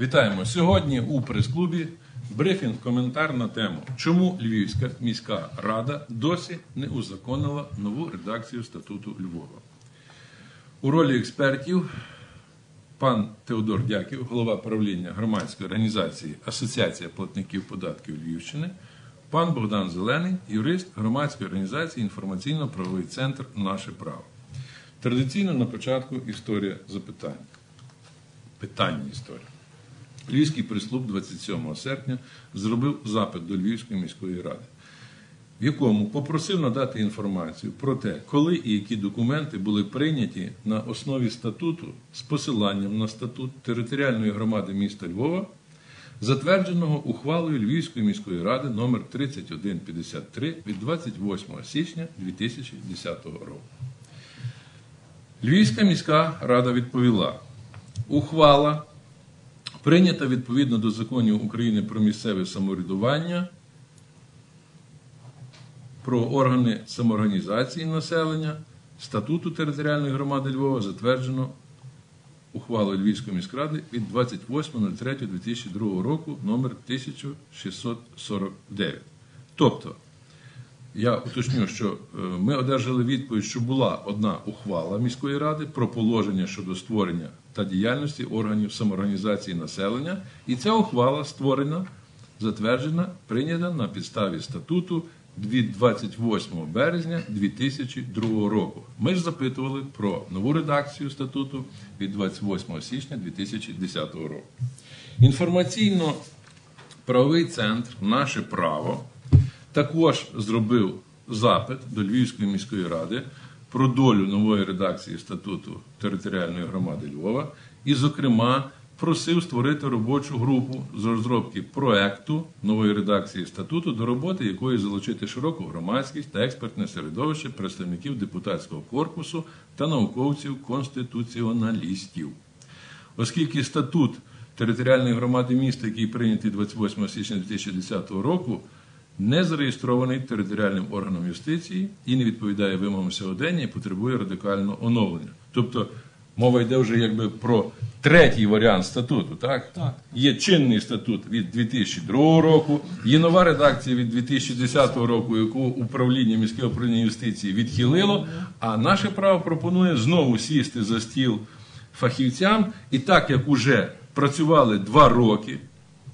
Вітаємо сьогодні у прес-клубі. Брифінг, коментар на тему, чому Львівська міська рада досі не узаконила нову редакцію статуту Львова. У ролі експертів пан Теодор Дяків, голова правління громадської організації Асоціація платників податків Львівщини, пан Богдан Зелений, юрист громадської організації інформаційно-правовий центр Наше право. Традиційно на початку історія запитань. Питання історії. Львівський прес-клуб 27 серпня зробив запит до Львівської міської ради, в якому попросив надати інформацію про те, коли і які документи були прийняті на основі статуту з посиланням на статут територіальної громади міста Львова, затвердженого ухвалою Львівської міської ради номер 3153 від 28 січня 2010 року. Львівська міська рада відповіла: ухвала прийнята відповідно до законів України про місцеве самоврядування, про органи самоорганізації населення, статуту територіальної громади Львова затверджено ухвалою Львівської міськради від 28.03.2002 року номер 1649. Тобто, я уточню, що е, ми одержали відповідь, що була одна ухвала міської ради про положення щодо створення та діяльності органів самоорганізації населення, і ця ухвала створена, затверджена, прийнята на підставі статуту від 28 березня 2002 року. Ми ж запитували про нову редакцію статуту від 28 січня 2010 року. Інформаційно-правовий центр Наше право також зробив запит до Львівської міської ради про долю нової редакції статуту територіальної громади Львова і, зокрема, просив створити робочу групу з розробки проекту нової редакції статуту, до роботи якої залучити широку громадськість та експертне середовище представників депутатського корпусу та науковців-конституціоналістів. Оскільки статут територіальної громади міста, який прийнятий 28 січня 2010 року, не зареєстрований територіальним органом юстиції і не відповідає вимогам сьогодення і потребує радикального оновлення. Тобто мова йде вже якби про третій варіант статуту. Так? Так. Є чинний статут від 2002 року, є нова редакція від 2010 року, яку управління міське управління юстиції відхилило. А наше право пропонує знову сісти за стіл фахівцям, і так як уже працювали два роки,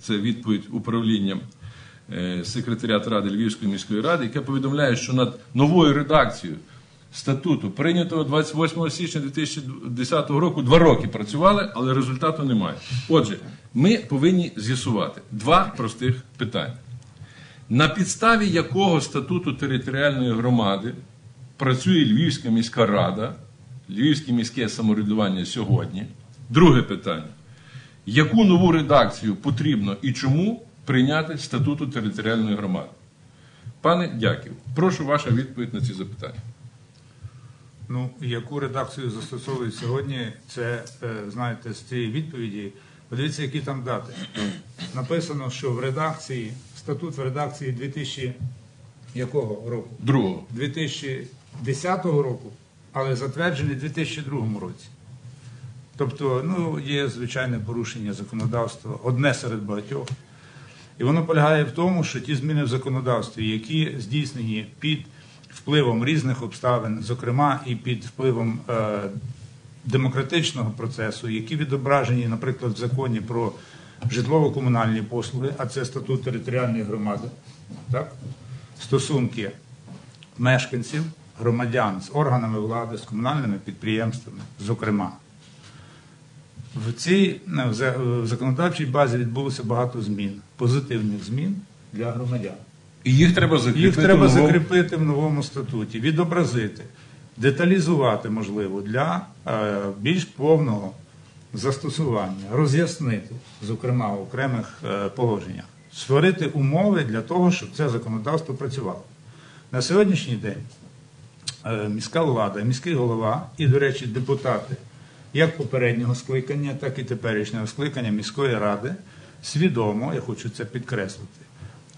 це відповідь управління е, секретаріат Ради Львівської міської ради, яке повідомляє, що над новою редакцією статуту, прийнятого 28 січня 2010 року, два роки працювали, але результату немає. Отже, ми повинні з'ясувати два простих питання. На підставі якого статуту територіальної громади працює Львівська міська рада, Львівське міське самоврядування сьогодні? Друге питання. Яку нову редакцію потрібно і чому прийняти статуту територіальної громади? Пане Дяків, прошу ваша відповідь на ці запитання. Ну, яку редакцію застосовують сьогодні, це, е, знаєте, з цієї відповіді. Подивіться, які там дати. Написано, що в редакції, статут в редакції 2000 якого року? Другого. 2010 року, але затверджений у 2002 році. Тобто, ну, є звичайне порушення законодавства, одне серед багатьох. І воно полягає в тому, що ті зміни в законодавстві, які здійснені під впливом різних обставин, зокрема і під впливом е, демократичного процесу, які відображені, наприклад, в законі про житлово-комунальні послуги, а це статут територіальної громади, так? стосунки мешканців, громадян з органами влади, з комунальними підприємствами, зокрема. В цій в законодавчій базі відбулося багато змін, позитивних змін для громадян. І їх треба закріпити. Їх треба закріпити в новому статуті, відобразити, деталізувати, можливо, для е, більш повного застосування, роз'яснити, зокрема, в окремих е, положеннях, створити умови для того, щоб це законодавство працювало. На сьогоднішній день е, міська влада, міський голова і, до речі, депутати як попереднього скликання, так і теперішнього скликання міської ради свідомо, я хочу це підкреслити,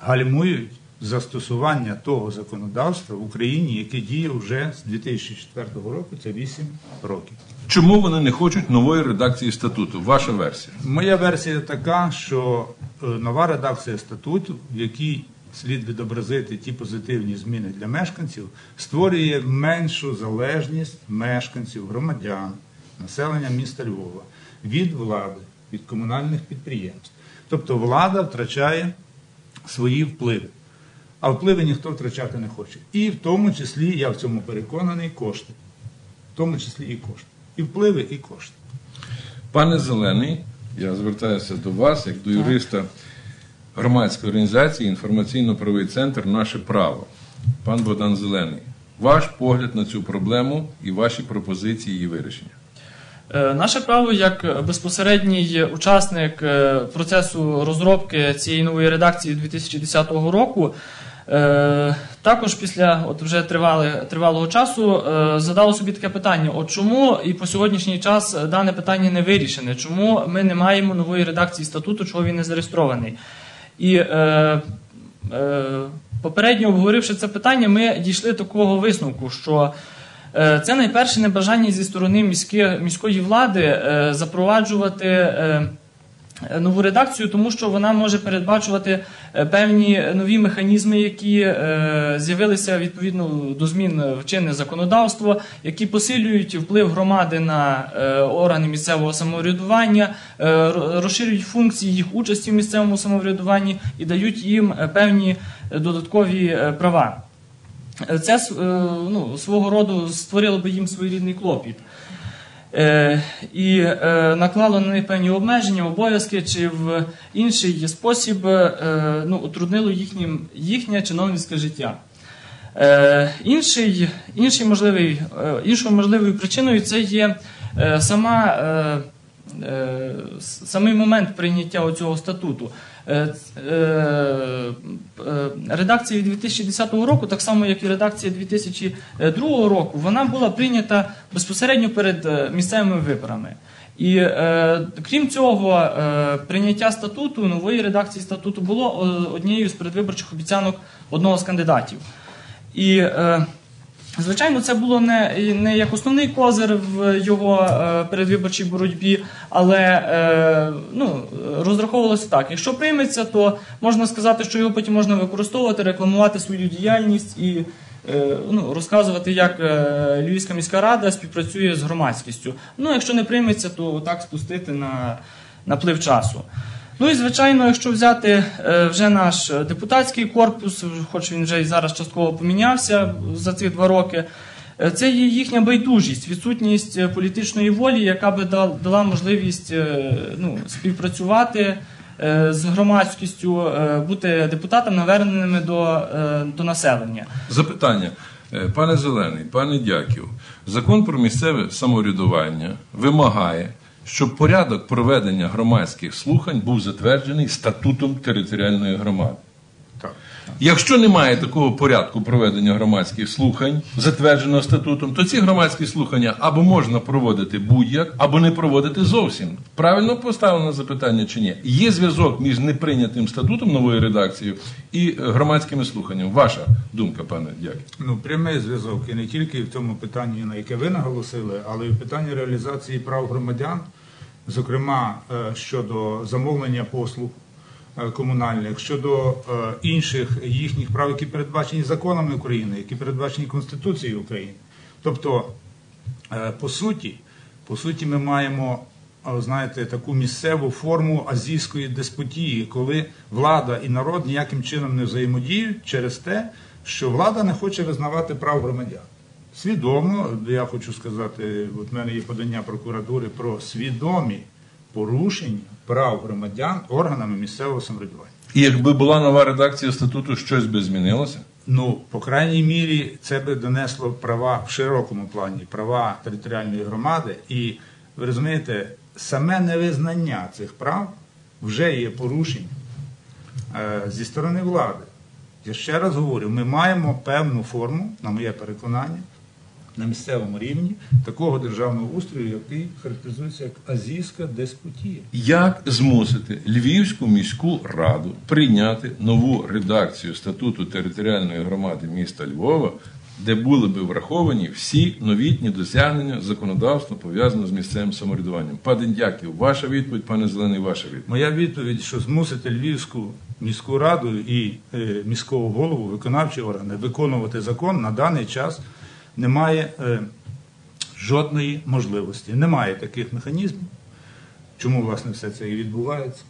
гальмують застосування того законодавства в Україні, яке діє вже з 2004 року, це 8 років. Чому вони не хочуть нової редакції статуту? Ваша версія. Моя версія така, що е, нова редакція статуту, в якій слід відобразити ті позитивні зміни для мешканців, створює меншу залежність мешканців, громадян, населення міста Львова від влади, від комунальних підприємств. Тобто влада втрачає свої впливи. А впливи ніхто втрачати не хоче. І в тому числі, я в цьому переконаний, кошти. В тому числі і кошти. І впливи, і кошти. Пане Зелений, я звертаюся до вас, як до юриста громадської організації інформаційно-правовий центр Наше право. Пан Богдан Зелений, ваш погляд на цю проблему і ваші пропозиції її вирішення. Е, Наше право як безпосередній учасник е, процесу розробки цієї нової редакції 2010 року. е, Також після от вже тривали, тривалого часу задало собі таке питання: от чому і по сьогоднішній час дане питання не вирішене? Чому ми не маємо нової редакції статуту, чого він не зареєстрований? І е, е, попередньо обговоривши це питання, ми дійшли такого висновку, що Це найперше небажання зі сторони міське- міської влади е, запроваджувати е, нову редакцію, тому що вона може передбачувати е, певні нові механізми, які е, з'явилися відповідно до змін в чинне законодавство, які посилюють вплив громади на е, органи місцевого самоврядування, е, розширюють функції їх участі в місцевому самоврядуванні і дають їм е, певні е, додаткові е, права. Це е, ну, свого роду створило би їм своєрідний клопіт. Е, і е, наклало на них певні обмеження, обов'язки, чи в інший спосіб ну, утруднило їхнім, їхнє чиновницьке життя. Інший, інший можливий, іншою можливою причиною це є сама, самий момент прийняття цього статуту. Е, е, е, Редакція 2010 року, так само як і редакція 2002 року, вона була прийнята безпосередньо перед місцевими виборами. І е, крім цього, е, прийняття статуту, нової редакції статуту було однією з передвиборчих обіцянок одного з кандидатів. І е, Звичайно, це було не, не як основний козир в його е, передвиборчій боротьбі, але е, ну, розраховувалося так. Якщо прийметься, то можна сказати, що його потім можна використовувати, рекламувати свою діяльність і е, ну, розказувати, як е, Львівська міська рада співпрацює з громадськістю. Ну, якщо не прийметься, то так спустити на наплив часу. Ну і звичайно, якщо взяти е, вже наш е, депутатський корпус, хоч він вже і зараз частково помінявся за ці два роки, е, це їхня байдужість, відсутність політичної волі, яка би дала можливість ну, співпрацювати з громадськістю, бути депутатам наверненими до, до населення. Запитання. Пане Зелений, пане Дяків, закон про місцеве самоврядування вимагає, щоб порядок проведення громадських слухань був затверджений статутом територіальної громади. Так. Якщо немає такого порядку проведення громадських слухань, затвердженого статутом, то ці громадські слухання або можна проводити будь-як, або не проводити зовсім. Правильно поставлено запитання чи ні? Є зв'язок між неприйнятим статутом нової редакції і е, громадськими слуханнями. Ваша думка, пане Дяків. Ну, прямий зв'язок і не тільки в тому питанні, на яке ви наголосили, але й в питанні реалізації прав громадян, зокрема е, щодо замовлення послуг е, комунальних, щодо е, інших їхніх прав, які передбачені законами України, які передбачені Конституцією України. Тобто, по суті, по суті, ми маємо. Знаєте, таку місцеву форму азійської деспотії, коли влада і народ ніяким чином не взаємодіють через те, що влада не хоче визнавати прав громадян. Свідомо, я хочу сказати, от в мене є подання прокуратури про свідомі порушення прав громадян органами місцевого самоврядування. І якби була нова редакція статуту, щось би змінилося? Ну, по крайній мірі, це би донесло права в широкому плані, права територіальної громади. І ви розумієте, саме невизнання цих прав вже є порушенням е, зі сторони влади. Я ще раз говорю, ми маємо певну форму, на моє переконання, на місцевому рівні такого державного устрою, який характеризується як азійська деспотія. Як змусити Львівську міську раду прийняти нову редакцію статуту територіальної громади міста Львова, де були би враховані всі новітні досягнення законодавства пов'язаного з місцевим самоврядуванням? Пане Дяків, ваша відповідь, пане Зелений, ваша відповідь. Моя відповідь, що змусити Львівську міську раду і е, міського голову, виконавчі органи виконувати закон на даний час немає е, жодної можливості. Немає таких механізмів. Чому власне все це і відбувається?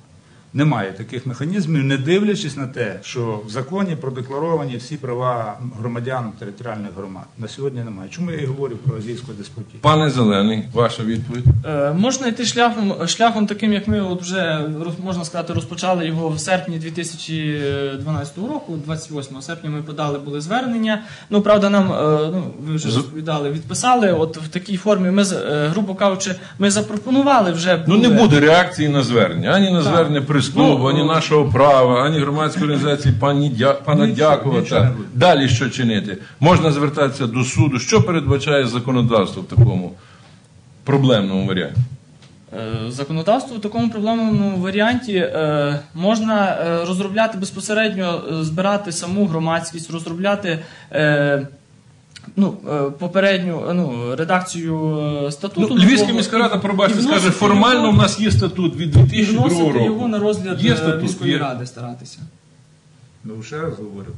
Немає таких механізмів, не дивлячись на те, що в законі продекларовані всі права громадян територіальних громад. На сьогодні немає. Чому я і говорю про азійську деспотію? Пане Зелений, ваша відповідь. Е, Можна йти шляхом, шляхом таким, як ми от вже можна сказати, розпочали його в серпні 2012 року. 28 серпня ми подали були звернення. Ну правда, нам е, ну ви вже розповідали, відписали. От в такій формі ми з- е, грубо кажучи, ми запропонували вже Ну не буде реакції на звернення, ані на Так. звернення Ну, ані ну, нашого права, ані громадської організації пані Дя... пана буде. Далі що чинити? Можна звертатися до суду. Що передбачає законодавство в такому проблемному варіанті? Е, Законодавство в такому проблемному варіанті е, можна е, розробляти безпосередньо, збирати саму громадськість, розробляти ну, е, попередню е, ну, редакцію е, статуту. Ну, Львівська міська рада, пробачте, скаже, формально його- в нас є статут від і 2002 вносити його на розгляд Є статут, міської є. ради старатися. Ну, ще раз говорю.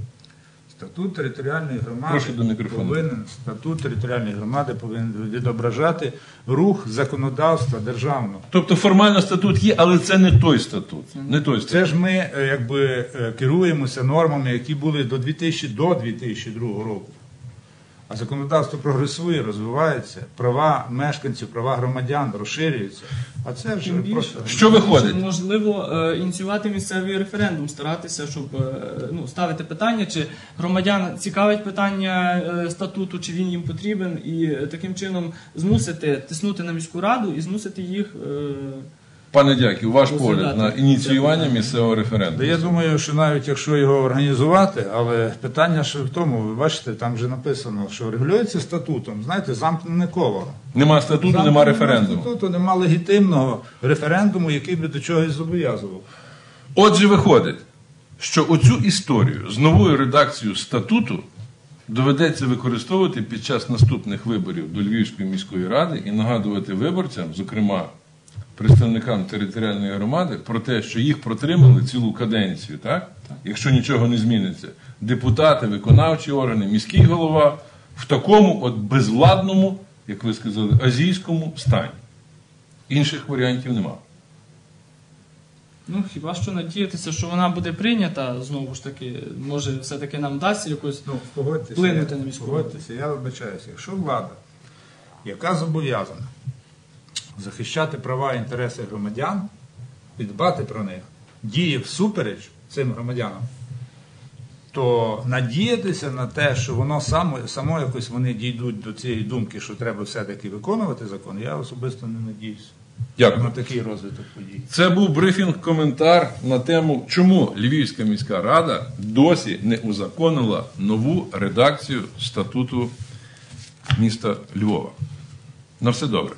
Статут територіальної громади до повинен статут територіальної громади повинен відображати рух законодавства державного. Тобто формально статут є, але це не той статут. Не той статут. Це ж ми якби керуємося нормами, які були до 2000 до 2002 року. А законодавство прогресує, розвивається, права мешканців, права громадян розширюються. А це вже більше. просто Що виходить? Можливо, е, ініціювати місцевий референдум, старатися, щоб е, ну, ставити питання, чи громадян цікавить питання е, статуту, чи він їм потрібен, і таким чином змусити тиснути на міську раду і змусити їх. Пане Дяків, ваш погляд на ініціювання місцевого референдуму. я думаю, що навіть якщо його організувати, але питання ще в тому, ви бачите, там вже написано, що регулюється статутом, знаєте, замкнене коло. Нема статуту, нема Замкненого референдуму. Статуту нема легітимного референдуму, який би до чогось зобов'язував. Отже, виходить, що оцю історію з новою редакцією статуту доведеться використовувати під час наступних виборів до Львівської міської ради і нагадувати виборцям, зокрема представникам територіальної громади, про те, що їх протримали цілу каденцію, так? Якщо нічого не зміниться, депутати, виконавчі органи, міський голова в такому от безвладному, як ви сказали, азійському стані. Інших варіантів немає. Ну, хіба що надіятися, що вона буде прийнята, знову ж таки, може, все-таки нам дасть якось. Ну, Вплинути я- на міську погодьтеся, я вибачаюся. Якщо влада, яка зобов'язана захищати права і інтереси громадян і дбати про них, діє всупереч цим громадянам, то надіятися на те, що воно само, само якось вони дійдуть до цієї думки, що треба все-таки виконувати закон, я особисто не надіюся Дякую. на такий розвиток подій. Це був брифінг-коментар на тему, чому Львівська міська рада досі не узаконила нову редакцію статуту міста Львова. На все добре.